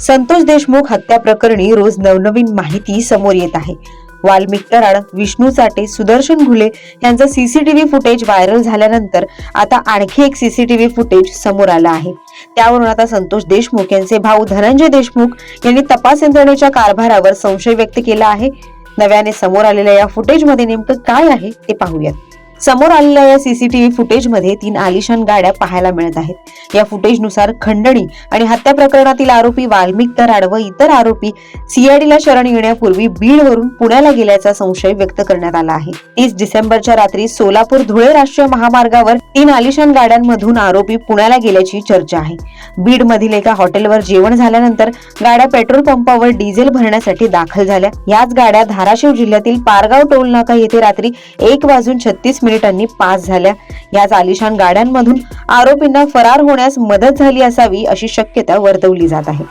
संतोष देशमुख हत्या प्रकरणी रोज नवनवीन माहिती समोर येत आहे. वाल्मिक कराड विष्णू चाटे सुदर्शन घुले यांचं सीसीटीव्ही फुटेज व्हायरल झाल्यानंतर आता आणखी एक सीसीटीव्ही फुटेज समोर आलं आहे. त्यावरून आता संतोष देशमुख यांचे भाऊ धनंजय देशमुख यांनी तपास यंत्रणेच्या कारभारावर संशय व्यक्त केला आहे. नव्याने समोर आलेल्या या फुटेजमध्ये नेमकं काय आहे ते पाहूयात. समोर आलेल्या या सीसीटीव्ही फुटेजमध्ये तीन आलिशान गाड्या पाहायला मिळत आहेत. या फुटेजनुसार खंडणी आणि हत्या प्रकरणातील आरोपी वाल्मिक तराड व इतर आरोपी सीआयडीला शरण येण्यापूर्वी बीडवरून पुण्याला गेल्याचा संशय व्यक्त करण्यात आला आहे. तीस डिसेंबरच्या रात्री सोलापूर धुळे राष्ट्रीय महामार्गावर तीन आलिशान गाड्यांमधून आरोपी पुण्याला गेल्याची चर्चा आहे. बीड मधील एका हॉटेलवर जेवण झाल्यानंतर गाड्या पेट्रोल पंपावर डिझेल भरण्यासाठी दाखल झाल्या. याच गाड्या धाराशिव जिल्ह्यातील पारगाव टोल नाका येथे रात्री एक वाजून छत्तीस मिनिट मिनिटांनी पास झाल्या. याच आलिशान गाड्यांमधून आरोपींना फरार होण्यास मदत झाली असावी अशी शक्यता वर्तवली जात आहे.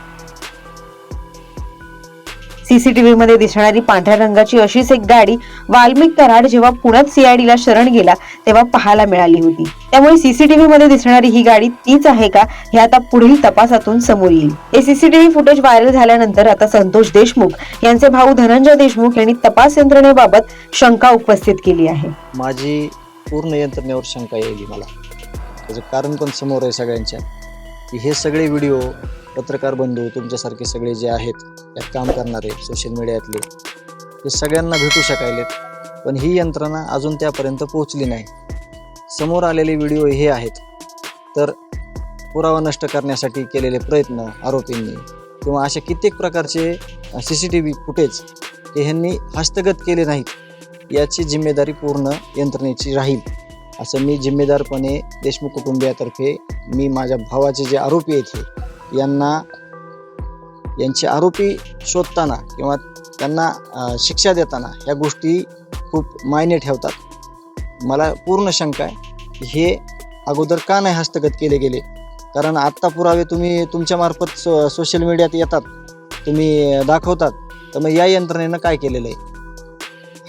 सीसीटीव्ही मध्ये दिसणारी पांढऱ्या रंगाची अशीच एक गाडी वाल्मिक कराड जेव्हा पुण्यात सीआयडीला शरण गेला तेव्हा पाहायला मिळाली होती. त्यामुळे सीसीटीव्ही मध्ये दिसणारी ही गाडी तीच आहे का हे आता पुढील तपासातून समोर येईल. हे सीसीटीव्ही फुटेज व्हायरल झाल्यानंतर आता संतोष देशमुख यांचे भाऊ धनंजय देशमुख यांनी तपास यंत्रणेबाबत शंका उपस्थित केली आहे. माझी पूर्ण यंत्रणेवर शंका येईल मला. त्याचं कारण पण समोर आहे सगळ्यांच्या. की हे सगळे व्हिडिओ पत्रकार बंधू तुमच्यासारखे सगळे जे आहेत यात काम करणारे सोशल मीडियातले हे सगळ्यांना भेटू शकायलेत. पण ही यंत्रणा अजून त्यापर्यंत पोहोचली नाही. समोर आलेले व्हिडिओ हे आहेत. तर पुरावा नष्ट करण्यासाठी केलेले प्रयत्न आरोपींनी किंवा अशा कित्येक प्रकारचे C C T V footage हे ह्यांनी हस्तगत केले नाहीत. याची जिम्मेदारी पूर्ण यंत्रणेची राहील. असं मी जिम्मेदारपणे देशमुख कुटुंबियातर्फे मी माझ्या भावाचे जे आरोपी आहेत हे यांना यांचे आरोपी शोधताना किंवा त्यांना शिक्षा देताना ह्या गोष्टी खूप मायने ठेवतात. मला पूर्ण शंका आहे हे अगोदर का नाही हस्तगत केले गेले? कारण आत्ता पुरावे तुम्ही तुमच्यामार्फत सो सोशल मीडियात येतात. तुम्ही दाखवतात. तर मग या यंत्रणेनं काय केलेलं आहे?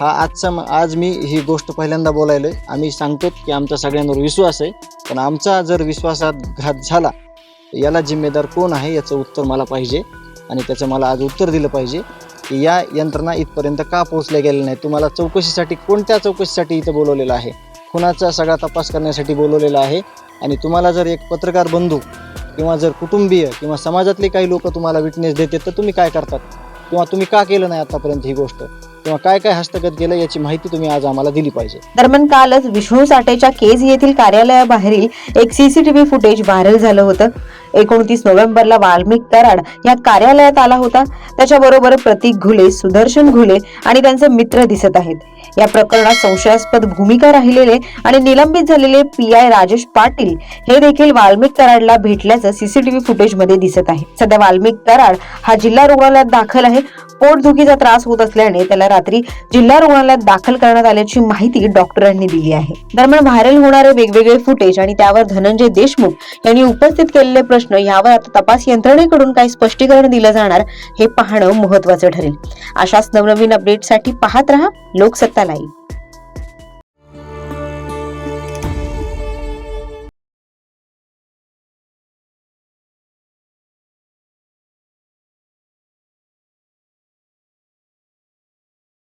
हा आजचा आज मी ही गोष्ट पहिल्यांदा बोलायलो आहे आम्ही सांगतो की आमचा सगळ्यांवर विश्वास आहे पण आमचा जर विश्वासात घात झाला याला जिम्मेदार कोण आहे याचं उत्तर मला पाहिजे आणि त्याचं मला आज उत्तर दिलं पाहिजे की या यंत्रणा इथपर्यंत का पोहोचल्या गेल्या नाही तुम्हाला चौकशीसाठी कोणत्या चौकशीसाठी इथं बोलवलेलं आहे? खुनाचा सगळा तपास करण्यासाठी बोलवलेला आहे आणि तुम्हाला जर एक पत्रकार बंधू किंवा जर कुटुंबीय किंवा समाजातले काही लोक तुम्हाला विटनेस देते तर तुम्ही काय करतात? किंवा तुम्ही का केलं नाही आतापर्यंत ही गोष्ट? किंवा काय काय हस्तगत केलं याची माहिती तुम्ही आज आम्हाला दिली पाहिजे. दरम्यान कालच विष्णू साठेच्या केज येथील कार्यालयाबाहेरील एक सीसीटीव्ही फुटेज व्हायरल झालं होतं. एकोणतीस नोव्हेंबरला वाल्मिक कराड या कार्यालयात आला होता. त्याच्याबरोबर प्रतीक घुले सुदर्शन घुले आणि त्यांचे मित्र दिसत आहेत. या प्रकरणात संशयास्पद भूमिका राहिलेले आणि निलंबित झालेले पी आय राजेश पाटील हे देखील वाल्मिक कराडला भेटल्याचं सीसीटीव्ही फुटेजमध्ये दिसत आहे. सध्या वाल्मिक कराड हा जिल्हा रुग्णालयात दाखल आहे. पोटदुखीचा त्रास होत असल्याने त्याला रात्री जिल्हा रुग्णालयात दाखल करण्यात आल्याची माहिती डॉक्टरांनी दिली आहे. दरम्यान व्हायरल होणारे वेगवेगळे फुटेज आणि त्यावर धनंजय देशमुख यांनी उपस्थित केलेले प्रश्न यावर आता तपास यंत्रणेकडून काही स्पष्टीकरण दिलं जाणार हे पाहणं महत्वाचं ठरेल. अशाच नवनवीन अपडेटसाठी पाहत रहा. लोकसत्ता लाईव्ह